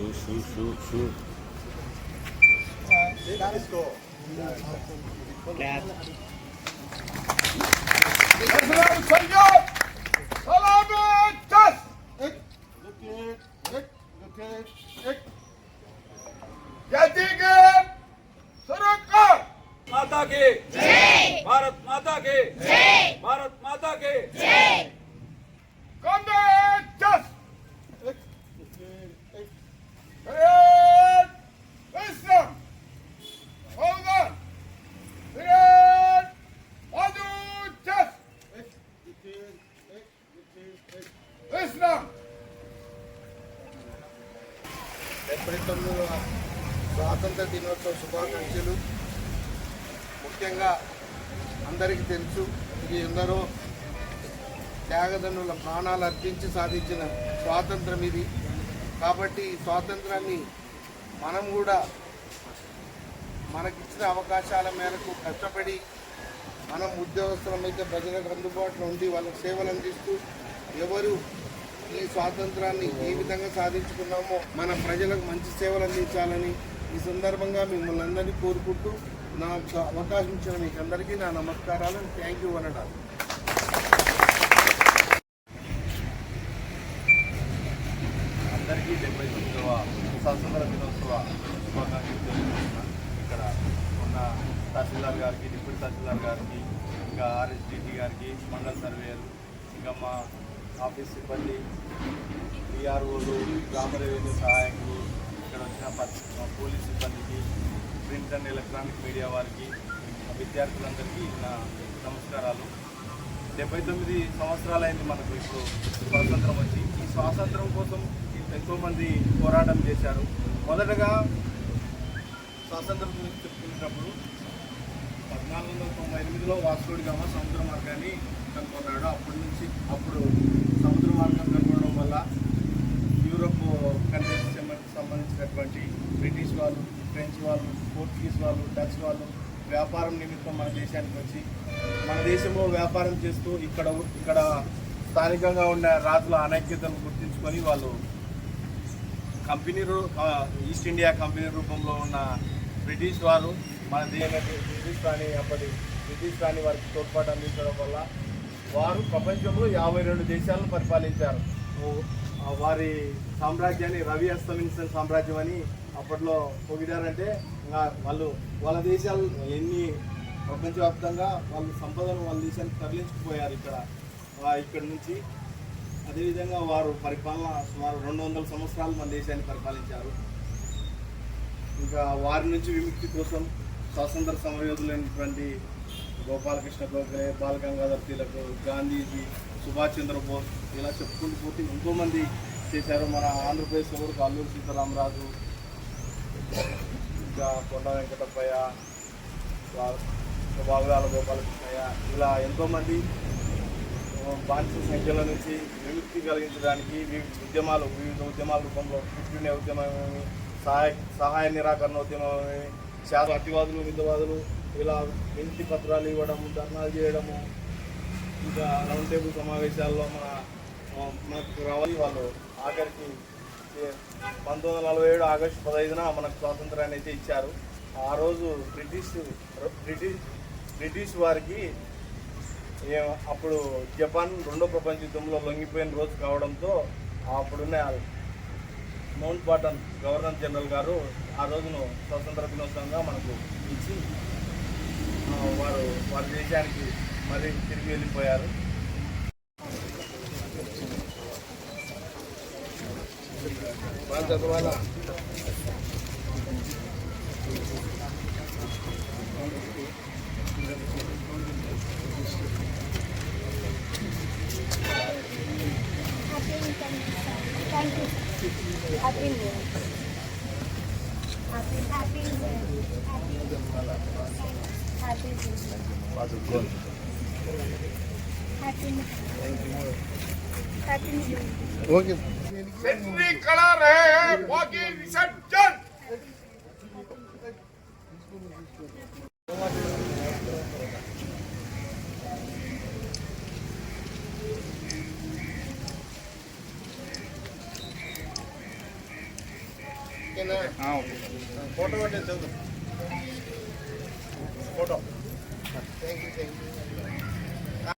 输输输输。Let's go. Tick. Yadigan! Sarakar! माता के जय भारत माता के जय भारत माता के जय Come the chest! డెబ్బై తొమ్మిదవ స్వాతంత్ర దినోత్సవ శుభాకాంక్షలు. ముఖ్యంగా అందరికీ తెలుసు ఇది ఎందరో త్యాగదనుల ప్రాణాలు అర్పించి సాధించిన స్వాతంత్రం ఇది. కాబట్టి ఈ స్వాతంత్రాన్ని మనం కూడా మనకిచ్చిన అవకాశాల మేరకు కష్టపడి మనం ఉద్యోగస్తులమైతే ప్రజలకు అందుబాటులో ఉండి వాళ్ళకి సేవలు అందిస్తూ ఎవరు ఈ స్వాతంత్రాన్ని ఏ విధంగా సాధించుకున్నామో మన ప్రజలకు మంచి సేవలు అందించాలని ఈ సందర్భంగా మిమ్మల్ని అందరినీ కోరుకుంటూ నాకు అవకాశం ఇచ్చిన మీకు అందరికీ నా నమస్కారాలు. థ్యాంక్ యూ అనడా అందరికీ డెబ్బై తొమ్మిదవ స్వాతంత్ర దినోత్సవ శుభాకాంక్షలు ఇక్కడ ఉన్న తహసీల్దార్ గారికి డిప్యూటీ తహసీల్దార్ గారికి ఇంకా ఆర్ఎస్డిటి గారికి మండల సర్వేయర్ ఇంకా మా ఆఫీస్ సిబ్బంది డిఆర్ఓలు గ్రామ రెవెన్యూ సహాయకులు ఇక్కడ వచ్చిన పోలీస్ సిబ్బందికి ప్రింట్ అండ్ ఎలక్ట్రానిక్ మీడియా వారికి విద్యార్థులందరికీ నా నమస్కారాలు. డెబ్బై తొమ్మిది సంవత్సరాలైంది మనకు ఇప్పుడు స్వాతంత్రం వచ్చి. ఈ స్వాతంత్రం కోసం ఎంతోమంది పోరాటం చేశారు. మొదటగా స్వాతంత్రం గురించి చెప్పుకునేటప్పుడు పద్నాలుగు వందల తొంభై ఎనిమిదిలో వాస్కోడి గామ సముద్ర మార్గాన్ని కనుగొన్నాడు. అప్పటి నుంచి అప్పుడు సముద్ర మార్గం కనుగొనడం వల్ల యూరోప్ కంట్రీస్ సంబంధించినటువంటి బ్రిటిష్ వాళ్ళు ఫ్రెంచ్ వాళ్ళు పోర్చుగీస్ వాళ్ళు డచ్ వాళ్ళు వ్యాపారం నిమిత్తం మన దేశానికి వచ్చి మన దేశంలో వ్యాపారం చేస్తూ ఇక్కడ ఇక్కడ స్థానికంగా ఉన్న రాజుల అనైక్యతను గుర్తించుకొని వాళ్ళు కంపెనీ రూ- ఈస్ట్ ఇండియా కంపెనీ రూపంలో ఉన్న బ్రిటిష్ వారు మన దేశానికి బ్రిటిష్ రాణి అప్పటి బ్రిటిష్ రాణి వారికి తోడ్పాటు అందించడం వల్ల వారు ప్రపంచంలో యాభై రెండు దేశాలను పరిపాలించారు. వారి సామ్రాజ్యాన్ని రవి అస్తమించిన సామ్రాజ్యం అని అప్పట్లో పొగిడారంటే వాళ్ళు వాళ్ళ దేశాలు ఎన్ని ప్రపంచవ్యాప్తంగా వాళ్ళు సంపదను వాళ్ళ దేశానికి తరలించుకుపోయారు ఇక్కడ ఇక్కడ నుంచి. అదేవిధంగా వారు పరిపాలన సుమారు రెండు వందల సంవత్సరాలు మన దేశాన్ని పరిపాలించారు. ఇంకా వారి నుంచి విముక్తి కోసం స్వాతంత్ర సమరయోధులైనటువంటి గోపాలకృష్ణ గోఖలే బాలగంగాధర్ తిలక్ గాంధీజీ సుభాష్ చంద్రబోస్ ఇలా చెప్పుకుంటూ పోతే ఎంతోమంది చేశారు. మన ఆంధ్రప్రదేశ్లో కూడా అల్లూరు సీతారామరాజు ఇంకా కొండ వెంకటప్పయ్య బాబురాల గోపాలకృష్ణయ్య ఇలా ఎంతోమంది బానిస సంఖ్యల నుంచి విముక్తి కలిగించడానికి వివిధ ఉద్యమాలు వివిధ ఉద్యమాల రూపంలో క్రిస్టియన్ ఉద్యమమేమి సహాయ సహాయ నిరాకరణ ఉద్యమమేమి శాస్త్ర అతివాదులు మితవాదులు ఇలా వినతి పత్రాలు ఇవ్వడము ధర్నాలు చేయడము ఇంకా రౌండ్ టేబుల్ సమావేశాల్లో మన మనకు రావాలి వాళ్ళు. ఆఖరికి పంతొమ్మిది వందల నలభై ఏడు ఆగస్టు పదహైదున మనకు స్వాతంత్రాన్ని అయితే ఇచ్చారు. ఆ రోజు బ్రిటిష్ బ్రిటిష్ బ్రిటిష్ వారికి అప్పుడు జపాన్ రెండో ప్రపంచ యుద్ధంలో లొంగిపోయిన రోజు కావడంతో అప్పుడున్న మౌంట్ బాటన్ గవర్నర్ జనరల్ గారు ఆ రోజును స్వతంత్ర దినోత్సవంగా మనకు ఇచ్చి వారు వారి దేశానికి మళ్ళీ తిరిగి వెళ్ళిపోయారు వాళ్ళు చదవాలా Thank you. Happy New Year. Happy Happy New Year. Happy Happy New Year. Okay जितनी कला रहे हैं बाकी विसर्जन। हाँ फ़ोटो फ़ोटो चलो photo thank you thank you